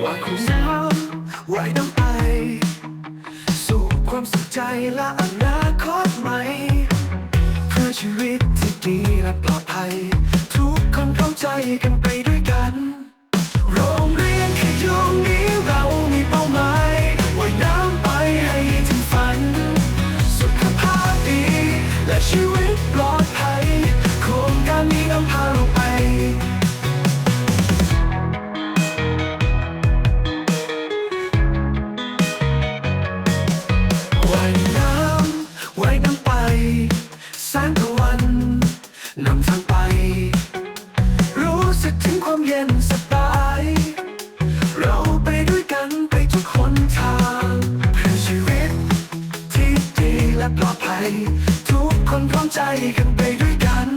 ว่าคุณน้ำไว้น้ำไปสู่ความสุขใจและอนาคตใหม่ เพื่อชีวิตที่ดีและปลอดภัย ทุกคนเข้าใจกันไปด้วยกัน โรงเรียนแค่ยงนี้เรามีเป้าหมายว่ายน้ำไปให้ถึงฝัน สุขภาพดีและชีวิต นำทางไป รู้สึกถึงความเย็นสบาย เราไปด้วยกันไปทุกคนทางเพื่อชีวิตที่ดีและปลอดภัย ทุกคนพร้อมใจกันไปด้วยกัน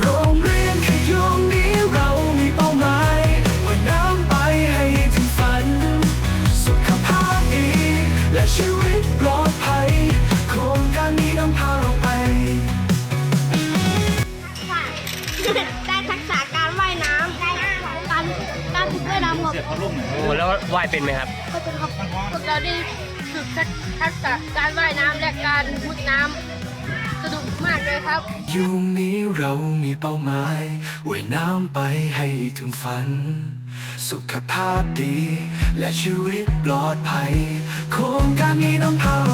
โรงเรียนขยงนี้เรามีเป้าหมายว่าน้ำไปให้ถึงฝัน สุขภาพดีและชีวิตปลอดภัยโครงการนี้นำพา ไปได้ทักษะการว่ายน้ำการการฝึกว่ายน้ำครับโอ้แล้วว่ายเป็นไหมครับ ก็เป็นครับพวกเราได้ฝึกทักษะการว่ายน้ำและการมุดน้ำสนุกมากเลยครับ ยุงนี้เรามีเป้าหมายว่ายน้ำไปให้ถึงฝัน สุขภาพดี และชีวิตปลอดภัย โครงการนี้นำพาเราไป